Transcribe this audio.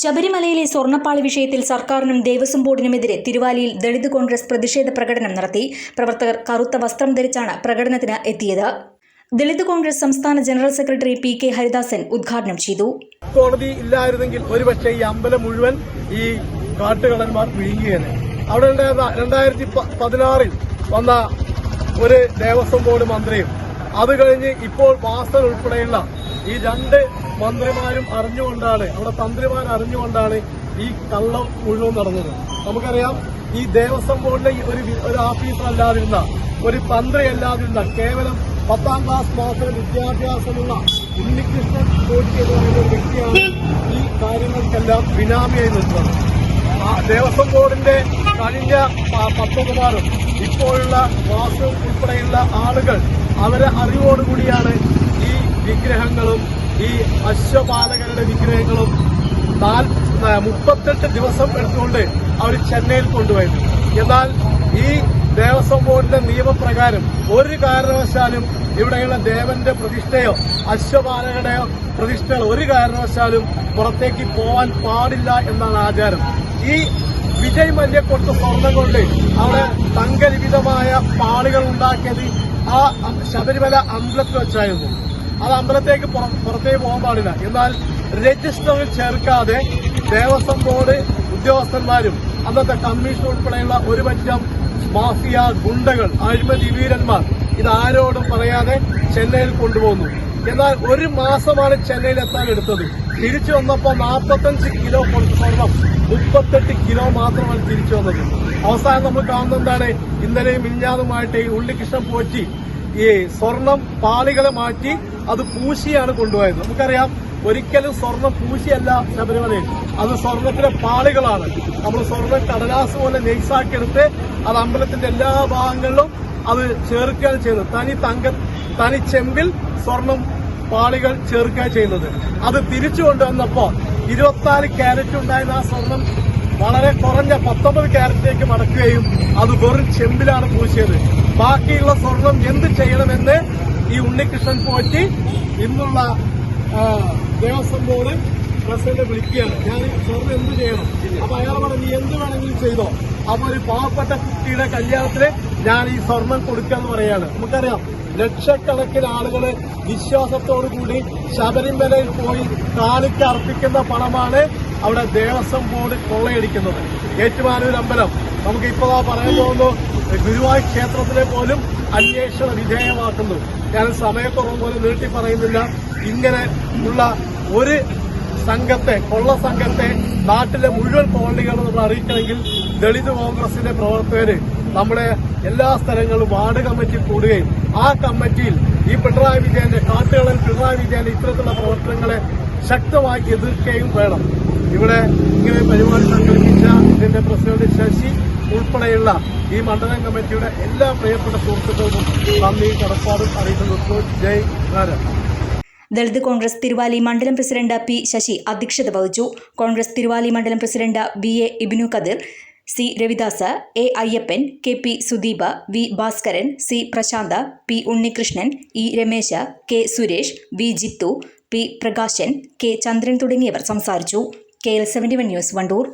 ശബരിമലയിലെ സ്വർണപ്പാളി വിഷയത്തിൽ സർക്കാരിനും ദേവസ്വം ബോർഡിനുമെതിരെ തിരുവാലിയിൽ ദളിത് കോൺഗ്രസ് പ്രതിഷേധ പ്രകടനം നടത്തി. പ്രവർത്തകർ കറുത്ത വസ്ത്രം ധരിച്ചാണ് പ്രകടനത്തിന് എത്തിയത്. ദളിത് കോൺഗ്രസ് സംസ്ഥാന general secretary P K Haridasan ഉദ്ഘാടനം ചെയ്തു. കോടതി ഇല്ലായിരുന്നെങ്കിൽ ഒരുപക്ഷെ ഈ അമ്പലം മുഴുവൻ ഈ കാട്ടുകളന്മാർ വിഴുങ്ങിയേനെ. അവിടെ ഉണ്ടായിരുന്ന രണ്ടായിരത്തി പതിനാറിൽ വന്ന ഒരു ദേവസ്വം ബോർഡ് മന്ത്രിയും അത് കഴിഞ്ഞ് ഇപ്പോൾ വാസ്തവ ഉൾപ്പെടെയുള്ള ഈ രണ്ട് മന്ത്രിമാരും അറിഞ്ഞുകൊണ്ടാണ് അവിടെ തന്ത്രിമാർ അറിഞ്ഞുകൊണ്ടാണ് ഈ കള്ളം മുഴുവൻ നടന്നത്. നമുക്കറിയാം ഈ ദേവസ്വം ബോർഡിലെ ഒരു ഒരു ഓഫീസർ അല്ലാതിരുന്ന ഒരു തന്ത്രി അല്ലാതിരുന്ന കേവലം പത്താം ക്ലാസ് മാത്രം വിദ്യാഭ്യാസമുള്ള ഉണ്ണികൃഷ്ണൻ കോട്ടി എന്ന് പറയുന്ന വ്യക്തിയാണ് ഈ കാര്യങ്ങൾക്കെല്ലാം ബിനാമിയായി നിൽക്കുന്നത്. ദേവസ്വം ബോർഡിന്റെ കഴിഞ്ഞ പത്മകുമാറും ഇപ്പോഴുള്ള വാസു ഉൾപ്പെടെയുള്ള ആളുകൾ അവരെ അറിവോടുകൂടിയാണ് വിഗ്രഹങ്ങളും ഈ അശ്വപാലകരുടെ വിഗ്രഹങ്ങളും മുപ്പത്തെട്ട് ദിവസം എടുത്തുകൊണ്ട് അവർ ചെന്നൈയിൽ കൊണ്ടുപോയത്. എന്നാൽ ഈ ദേവസ്വം ബോർഡിന്റെ നിയമപ്രകാരം ഒരു കാരണവശാലും ഇവിടെയുള്ള ദേവന്റെ പ്രതിഷ്ഠയോ അശ്വപാലകരുടെയോ പ്രതിഷ്ഠകൾ ഒരു കാരണവശാലും പുറത്തേക്ക് പോവാൻ പാടില്ല എന്നാണ് ആചാരം. ഈ വിജയ് മല്യ കൊടുത്ത സ്വർണം കൊണ്ട് അവിടെ തങ്കലിപിതമായ പാളികൾ ഉണ്ടാക്കിയത് ആ ശബരിമല അമ്പലത്തിൽ വെച്ചായിരുന്നു. അത് അമ്പലത്തേക്ക് പുറ- പുറത്തേക്ക് പോകാൻ പാടില്ല. എന്നാൽ രജിസ്റ്ററിൽ ചേർക്കാതെ ദേവസ്വം ബോർഡ് ഉദ്യോഗസ്ഥന്മാരും അന്നത്തെ കമ്മീഷൻ ഉൾപ്പെടെയുള്ള ഒരു പറ്റം മാഫിയ ഗുണ്ടകൾ അഴിമതി വീരന്മാർ ഇതാരോടും പറയാതെ ചെന്നൈയിൽ കൊണ്ടുപോകുന്നു. എന്നാൽ ഒരു മാസമാണ് ചെന്നൈയിൽ എത്താൻ എടുത്തത്. തിരിച്ചു വന്നപ്പോൾ നാൽപ്പത്തഞ്ച് കിലോ സ്വർണം മുപ്പത്തെട്ട് കിലോ മാത്രമാണ് തിരിച്ചു വന്നത്. അവസാനം നമ്മൾ കാണുന്നത് എന്താണ്? ഇന്നലെയും മിഞ്ഞാതുമായിട്ട് ഈ ഉള്ളികൃഷ്ണൻ പോറ്റി ഈ സ്വർണം പാളികളെ മാറ്റി അത് പൂശിയാണ് കൊണ്ടുപോയത്. നമുക്കറിയാം ഒരിക്കലും സ്വർണം പൂശിയല്ല ശബരിമലയിൽ. അത് സ്വർണത്തിലെ പാളികളാണ്. നമ്മൾ സ്വർണം കടലാസ് പോലെ നെയ്സാക്കിയെടുത്ത് അത് അമ്പലത്തിന്റെ എല്ലാ ഭാഗങ്ങളിലും അത് ചേർക്കുകയാണ് ചെയ്യുന്നത്. തനി തങ്ക തനി ചെമ്പിൽ സ്വർണം പാളികൾ ചേർക്കുക ചെയ്യുന്നത്. അത് തിരിച്ചു കൊണ്ടുവന്നപ്പോ ഇരുപത്തിനാല് ക്യാരറ്റ് ഉണ്ടായിരുന്ന ആ സ്വർണം വളരെ കുറഞ്ഞ പത്തൊമ്പത് ക്യാരറ്റിലേക്ക് മടക്കുകയും അത് വെറും ചെമ്പിലാണ് പൂശിയത്. ബാക്കിയുള്ള സ്വർണം എന്ത് ചെയ്യണമെന്ന് ഈ ഉണ്ണികൃഷ്ണൻ പോറ്റി ഇന്നുള്ള ദേവസ്വം ബോർഡ് പ്രസിഡന്റ് വിളിക്കുകയാണ്. ഞാൻ സ്വർണം സ്വർണം എന്ത് ചെയ്യണം? അപ്പൊ അയാൾ പറഞ്ഞു എന്ത് വേണമെങ്കിലും ചെയ്തോ. അപ്പൊ ഒരു പാവപ്പെട്ട കുട്ടിയുടെ കല്യാണത്തിന് ഞാൻ ഈ സ്വർണം കൊടുക്കാന്ന് പറയാണ്. നമുക്കറിയാം ലക്ഷക്കണക്കിന് ആളുകൾ വിശ്വാസത്തോടു കൂടി ശബരിമലയിൽ പോയി കാണിക്ക് അർപ്പിക്കുന്ന പണമാണ് അവിടെ ദേവസ്വം ബോർഡ് കൊള്ളയടിക്കുന്നത്. ഏറ്റുമാനൂർ അമ്പലം. നമുക്ക് ഇപ്പോൾ പറയാൻ പോകുന്നു ഗുരുവായൂർ ക്ഷേത്രത്തിലെ പോലും അന്വേഷണ വിധേയമാക്കുന്നു. ഞാൻ സമയക്കുറവ് പോലും നീട്ടി പറയുന്നില്ല. ഇങ്ങനെ ഉള്ള ഒരു സംഘത്തെ കൊള്ള സംഘത്തെ നാട്ടിലെ മുഴുവൻ കോളനികളും നമ്മൾ അറിയിക്കണമെങ്കിൽ ദളിത് കോൺഗ്രസിന്റെ പ്രവർത്തകര് നമ്മുടെ എല്ലാ സ്ഥലങ്ങളിലും വാർഡ് കമ്മിറ്റി കൂടുകയും ആ കമ്മിറ്റിയിൽ ഈ പിണറായി വിജയന്റെ കാട്ടുകളിൽ പിണറായി വിജയന്റെ ഇത്തരത്തിലുള്ള പ്രവർത്തനങ്ങളെ ശക്തമായി എതിർക്കുകയും വേണം. ഇവിടെ ഇങ്ങനെ പരിപാടി സംഘടിപ്പിച്ച ഇതിന്റെ പ്രസിഡന്റ് ശശി ഉൾപ്പെടെയുള്ള ഈ മണ്ഡലം കമ്മിറ്റിയുടെ എല്ലാ പ്രിയപ്പെട്ട സുഹൃത്തുക്കൾക്കും നന്ദി കടപ്പാടും അറിയിക്കുന്നു. ജയ് ഭാരത് ദളിത് കോൺഗ്രസ് തിരുവാലി മണ്ഡലം പ്രസിഡന്റ് പി ശശി അധ്യക്ഷത വഹിച്ചു. കോൺഗ്രസ് തിരുവാലി മണ്ഡലം president B A Ibinu Kadir C Ravidas A Ayyappan K P Sudeep V Bhaskaran C Prashanth P Unnikrishnan E Ramesh K Suresh V Jithu P Prakashan K Chandran തുടങ്ങിയവർ സംസാരിച്ചു. K L seventy one news Wandoor.